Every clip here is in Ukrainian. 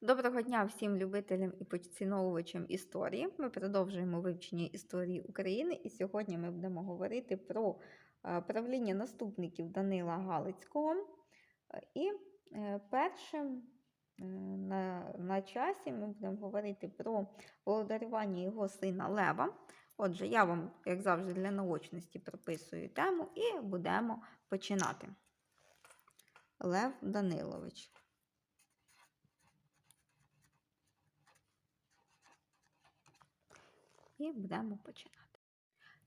Доброго дня всім любителям і поціновувачам історії. Ми продовжуємо вивчення історії України, і сьогодні ми будемо говорити про е, правління наступників Данила Галицького. І е, першим е, на, на часі ми будемо говорити про володарювання його сина Лева. Отже, я вам, як завжди, для наочності прописую тему і будемо починати. Лев Данилович. І будемо починати.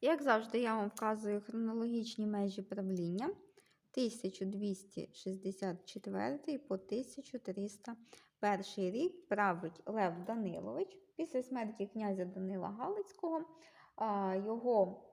Як завжди, я вам вказую хронологічні межі правління 1264 по 1301 рік править Лев Данилович. Після смерті князя Данила Галицького його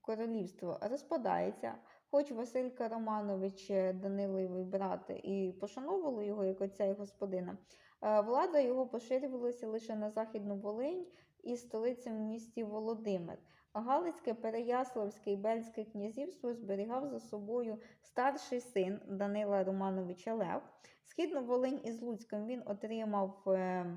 королівство розпадається. Хоч Василька Романович, е, Даниловий брат, і пошановували його як отця і господина, влада його поширювалася лише на Західну Волинь і столиця в місті Володимир. Галицьке, Переяславське і Бельське князівство зберігав за собою старший син Данила Романовича Лев. Східну Волинь із Луцьком він отримав, е,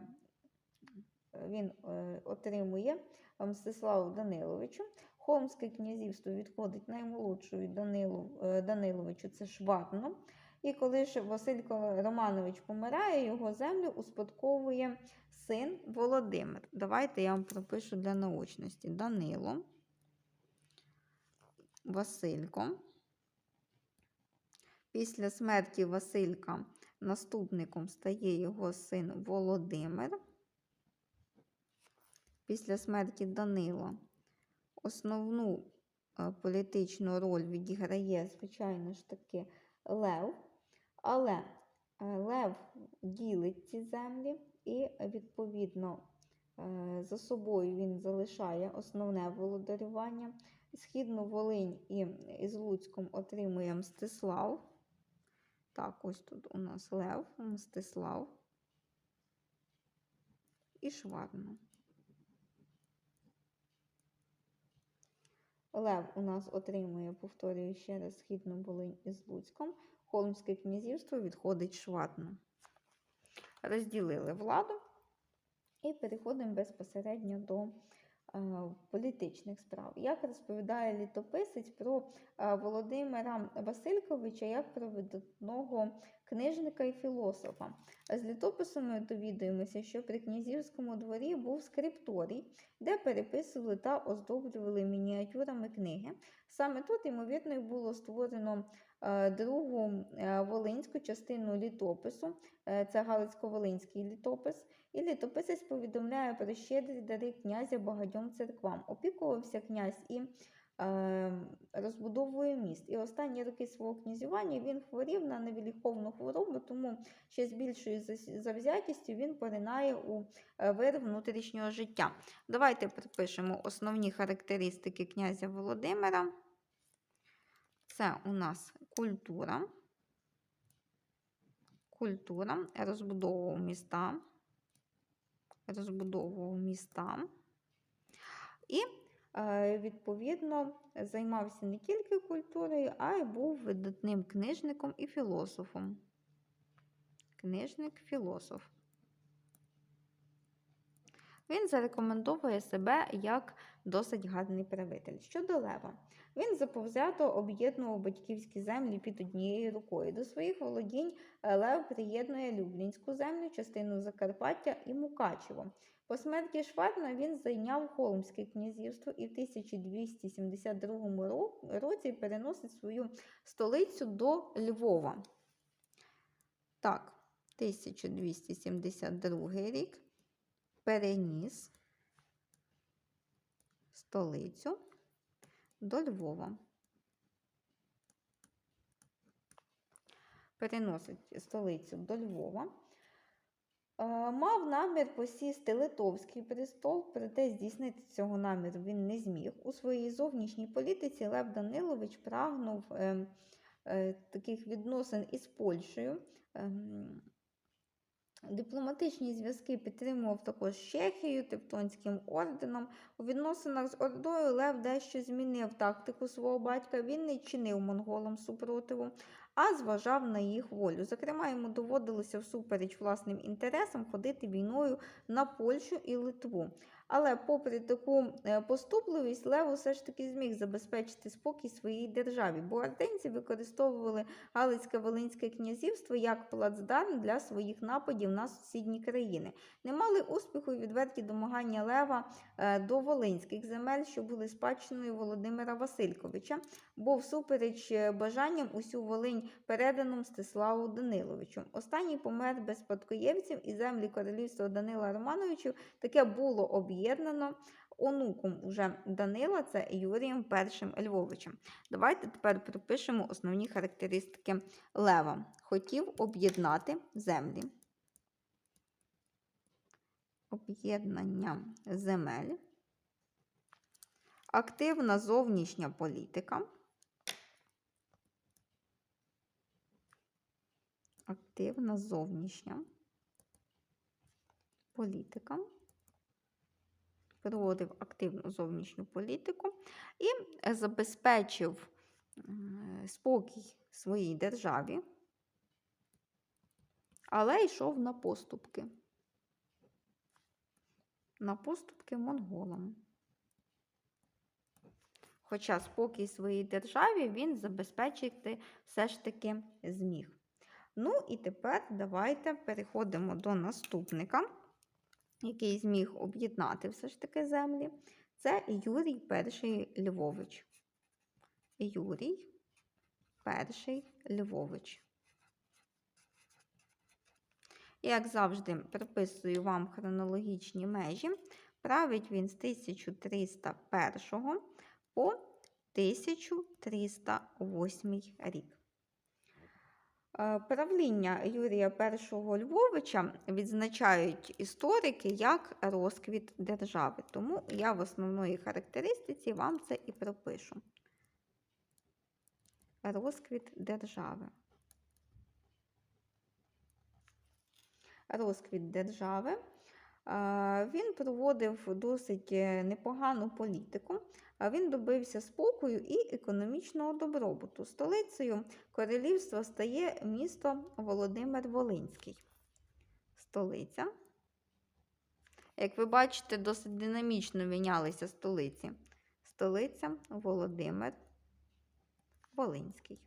він е, отримує Мстиславу Даниловичу. Холмське князівство відходить наймолодшою Данилу, е, Даниловичу, це Шватну. І коли ж Василько Романович помирає, його землю успадковує син Володимир. Давайте я вам пропишу для наочності. Данило, Василько. Після смерті Василька наступником стає його син Володимир. Після смерті Данила основну е, політичну роль відіграє, звичайно ж таки, Лев. Але е, Лев ділить ці землі і, відповідно, е, за собою він залишає основне володарювання. Східну Волинь і із Луцьком отримує Мстислав. Так, ось тут у нас Лев, Мстислав і Шварна. Лев у нас отримує, повторюю ще раз, Східну Волинь із Луцьком. Холмське князівство відходить Шватно. Розділили владу і переходимо безпосередньо до е, політичних справ. Як розповідає літописець про е, Володимира Васильковича як про видатного книжника і філософа. З літопису ми довідуємося, що при князівському дворі був скрипторій, де переписували та оздоблювали мініатюрами книги. Саме тут, ймовірно, було створено другу е, волинську частину літопису, е, це Галицько-Волинський літопис. І літописець повідомляє про щедрі дари князя багатьом церквам. Опікувався князь і е, розбудовою міст. І останні роки свого князювання він хворів на невіліковну хворобу, тому ще з більшою завзятістю він поринає у е, вир внутрішнього життя. Давайте припишемо основні характеристики князя Володимира. Це у нас культура. Культура, розбудовував міста, розбудовував міста. І, е, відповідно, займався не тільки культурою, а й був видатним книжником і філософом. Книжник-філософ. Він зарекомендовує себе як досить гарний правитель. Щодо Лева, він заповзято об'єднував батьківські землі під однією рукою. До своїх володінь е, Лев приєднує Люблінську землю, частину Закарпаття і Мукачево. По смерті Шварна він зайняв Холмське князівство і в 1272 році переносить свою столицю до Львова. Так, 1272 рік переніс столицю до Львова. Переносить столицю до Львова. Е, Мав намір посісти Литовський престол, проте здійснити цього наміру він не зміг. У своїй зовнішній політиці Лев Данилович прагнув е, е, таких відносин із Польщею. Дипломатичні зв'язки підтримував також Чехію, Чехією, Тевтонським орденом. У відносинах з Ордою Лев дещо змінив тактику свого батька. Він не чинив монголам супротиву, а зважав на їх волю. Зокрема, йому доводилося всупереч власним інтересам ходити війною на Польщу і Литву. Але, попри таку е, поступливість, Лев все ж таки зміг забезпечити спокій своїй державі, бо арденці використовували Галицьке Волинське князівство як плацдарм для своїх нападів на сусідні країни. Не мали успіху відверті домагання Лева е, до волинських земель, що були спадщиною Володимира Васильковича, бо всупереч е, бажанням усю Волинь передано Мстиславу Даниловичу. Останній помер без спадкоємців і землі королівства Данила Романовичів таке було об'єднано онуком уже Данила, це Юрієм І Львовичем. Давайте тепер пропишемо основні характеристики Лева. Хотів об'єднати землі. Об'єднання земель. Активна зовнішня політика. Активна зовнішня політика. Проводив активну зовнішню політику і забезпечив е, спокій своїй державі, але йшов на поступки. На поступки монголам. Хоча спокій своїй державі він забезпечити все ж таки зміг. Ну і тепер давайте переходимо до наступника, який зміг об'єднати все ж таки землі. Це Юрій І Львович. Юрій І Львович. Як завжди, приписую вам хронологічні межі. Править він з 1301 по 1308 рік. Е, Правління Юрія І Львовича відзначають історики як розквіт держави. Тому я в основної характеристиці вам це і пропишу. Розквіт держави. Розквіт держави. Він проводив досить е, непогану політику. Він добився спокою і економічного добробуту. Столицею королівства стає місто Володимир Волинський. Столиця. Як ви бачите, досить динамічно мінялися столиці. Столиця Володимир Волинський.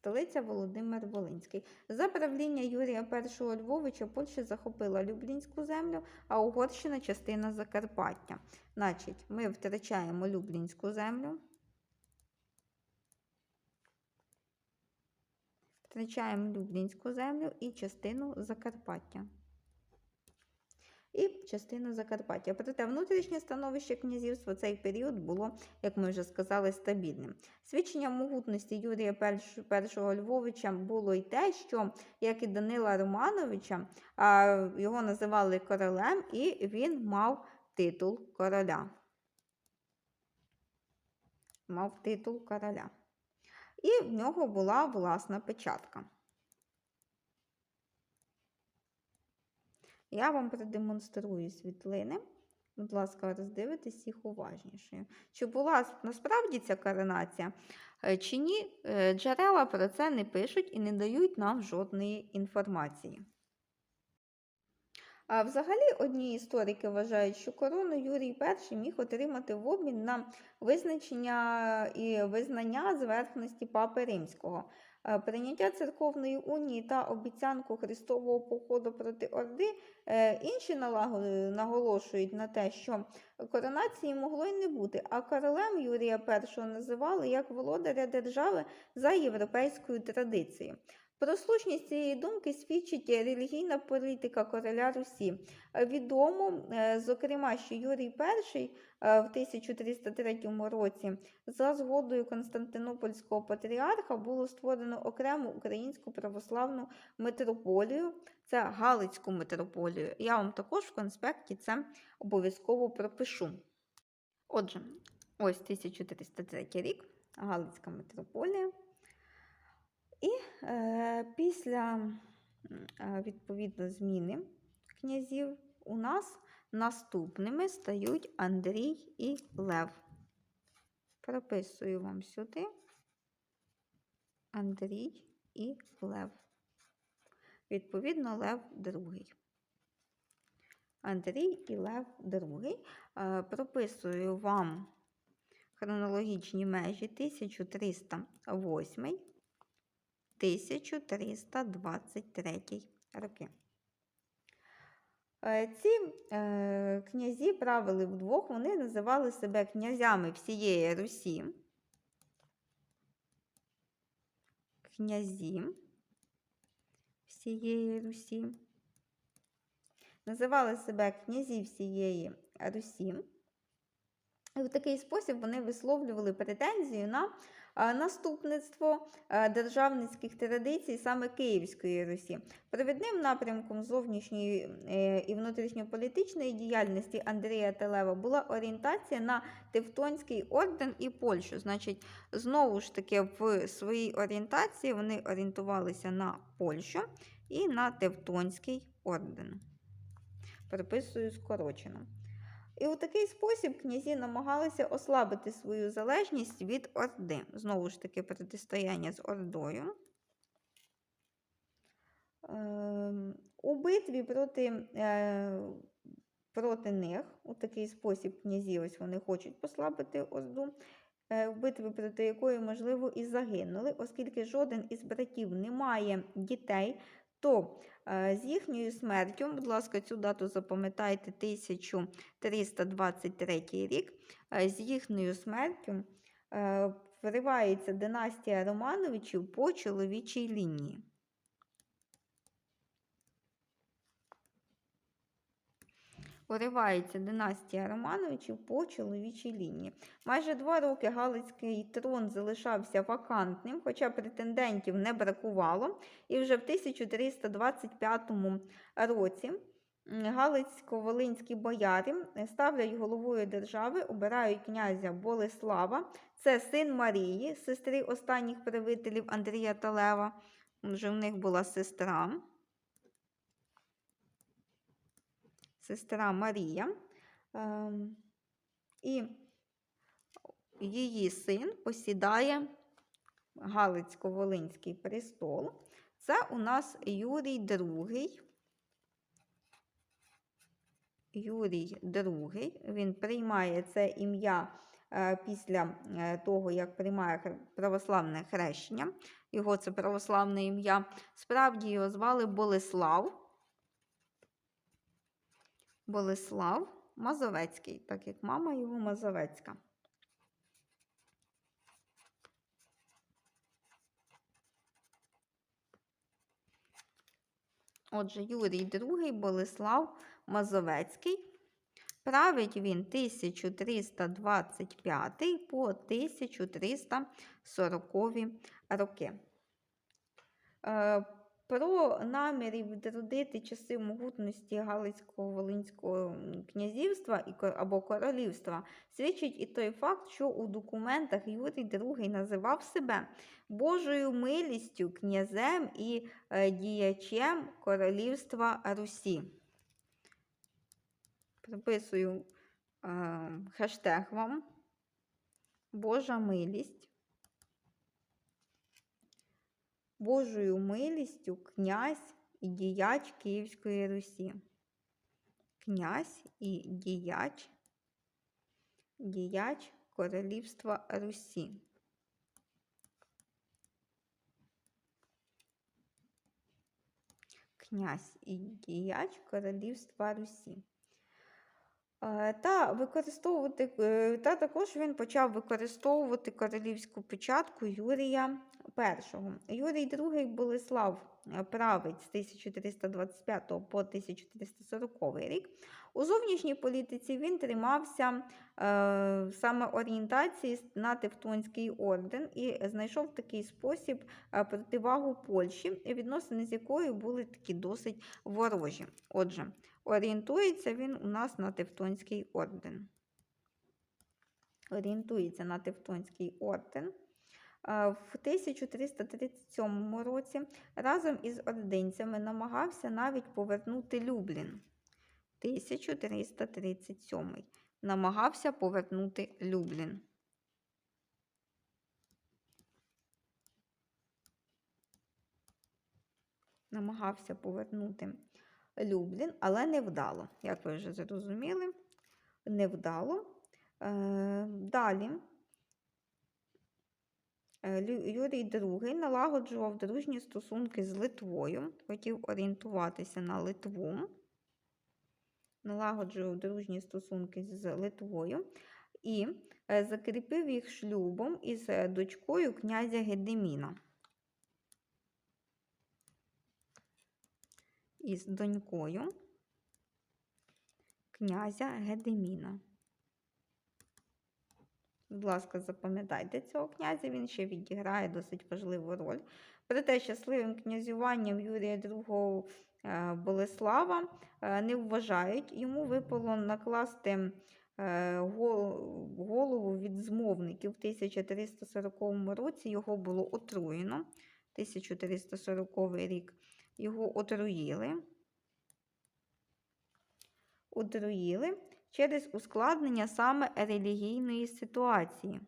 Столиця Володимир Волинський. За правління Юрія І Львовича Польща захопила Люблінську землю, а Угорщина частина Закарпаття. Значить, ми втрачаємо Люблінську землю. Втрачаємо Люблінську землю і частину Закарпаття. І частину Закарпаття. Проте внутрішнє становище князівства в цей період було, як ми вже сказали, стабільним. Свідченням могутності Юрія І Львовича було й те, що, як і Данила Романовича, його називали королем, і він мав титул короля. Мав титул короля. І в нього була власна печатка. Я вам продемонструю світлини. Будь ласка, роздивитесь їх уважніше. Чи була насправді ця коронація, е, чи ні, е, джерела про це не пишуть і не дають нам жодної інформації. А взагалі, одні історики вважають, що корону Юрій І міг отримати в обмін на визначення і визнання зверхності Папи Римського. Е, прийняття церковної унії та обіцянку Христового походу проти Орди е, інші наголошують на те, що коронації могло й не бути, а королем Юрія І називали як володаря держави за європейською традицією. Про слушність цієї думки свідчить релігійна політика короля Русі. Відомо, е, зокрема, що Юрій І в 1303 році за згодою Константинопольського патріарха було створено окрему українську православну митрополію, це Галицьку митрополію. Я вам також в конспекті це обов'язково пропишу. Отже, ось 1303 рік, Галицька митрополія. І е, після е, відповідно зміни князів у нас наступними стають Андрій і Лев. Прописую вам сюди Андрій і Лев. Відповідно, Лев другий. Андрій і Лев другий. Е, Прописую вам хронологічні межі 1308 1323 роки. Е, Ці е, князі правили вдвох, вони називали себе князями всієї Русі. Князі всієї Русі. Називали себе князі всієї Русі. І в такий спосіб вони висловлювали претензію на наступництво державницьких традицій саме Київської Русі. Провідним напрямком зовнішньої е, і внутрішньополітичної діяльності Андрія Телева була орієнтація на Тевтонський орден і Польщу. Значить, знову ж таки, в своїй орієнтації вони орієнтувалися на Польщу і на Тевтонський орден. Приписую скорочено. І у такий спосіб князі намагалися ослабити свою залежність від Орди. Знову ж таки, протистояння з Ордою. Ем, У битві проти, е, проти них, у такий спосіб князі ось вони хочуть послабити Орду, е, в битві проти якої, можливо, і загинули, оскільки жоден із братів не має дітей, то е, з їхньою смертю, будь ласка, цю дату запам'ятайте 1323 рік, е, з їхньою смертю е, вривається династія Романовичів по чоловічій лінії. Уривається династія Романовичів по чоловічій лінії. Майже два роки Галицький трон залишався вакантним, хоча претендентів не бракувало. І вже в 1325 році Галицько-Волинські бояри ставлять головою держави, обирають князя Болеслава. Це син Марії, сестри останніх правителів Андрія Талева. Вже в них була сестра. Сестра Марія, ем, і її син посідає Галицько-Волинський престол. Це у нас Юрій II. Юрій II, він приймає це ім'я е, після е, того, як приймає православне хрещення. Його це православне ім'я. Справді його звали Болеслав. Болеслав Мазовецький, так як мама його Мазовецька. Отже, Юрій II Болеслав Мазовецький. Править він 1325 по 1340 роки. Про наміри відродити часи могутності Галицького Волинського князівства або королівства свідчить і той факт, що у документах Юрій II називав себе Божою милістю, князем і е, діячем королівства Русі. Приписую е, хештег вам. Божа милість. Божою милістю князь і діяч Київської Русі. Князь і діяч, діяч Королівства Русі. Князь і діяч Королівства Русі. Е, та використовувати, е, та також він почав використовувати королівську печатку Юрія І. Юрій II Болеслав е, править з 1325 по 1340 рік. У зовнішній політиці він тримався е, саме орієнтації на Тевтонський орден і знайшов такий спосіб противагу Польщі, відносини з якою були такі досить ворожі. Отже, Орієнтується він у нас на Тевтонський орден. Орієнтується на Тевтонський орден. В 1337 році разом із ординцями намагався навіть повернути Люблін. 1337 намагався повернути Люблін. Намагався повернути Люблін, але невдало. Як ви вже зрозуміли, невдало. Е, Далі е, Юрій II налагоджував дружні стосунки з Литвою, хотів орієнтуватися на Литву, налагоджував дружні стосунки з Литвою і е, закріпив їх шлюбом із дочкою князя Гедеміна. Із донькою князя Гедеміна. Будь ласка, запам'ятайте цього князя, він ще відіграє досить важливу роль. Проте щасливим князюванням Юрія II е, Болеслава е, не вважають. Йому випало накласти е, голову від змовників в 1340 році. Його було отруєно. 1340 рік його отруїли. Отруїли через ускладнення саме релігійної ситуації.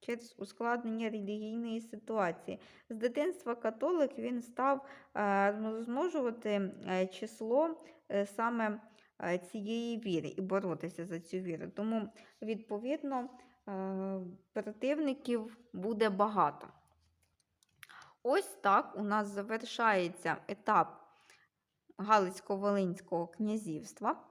Через ускладнення релігійної ситуації. З дитинства католик він став е, розмножувати е, число е, саме цієї віри і боротися за цю віру. Тому, відповідно, противників буде багато. Ось так у нас завершається етап Галицько-Волинського князівства.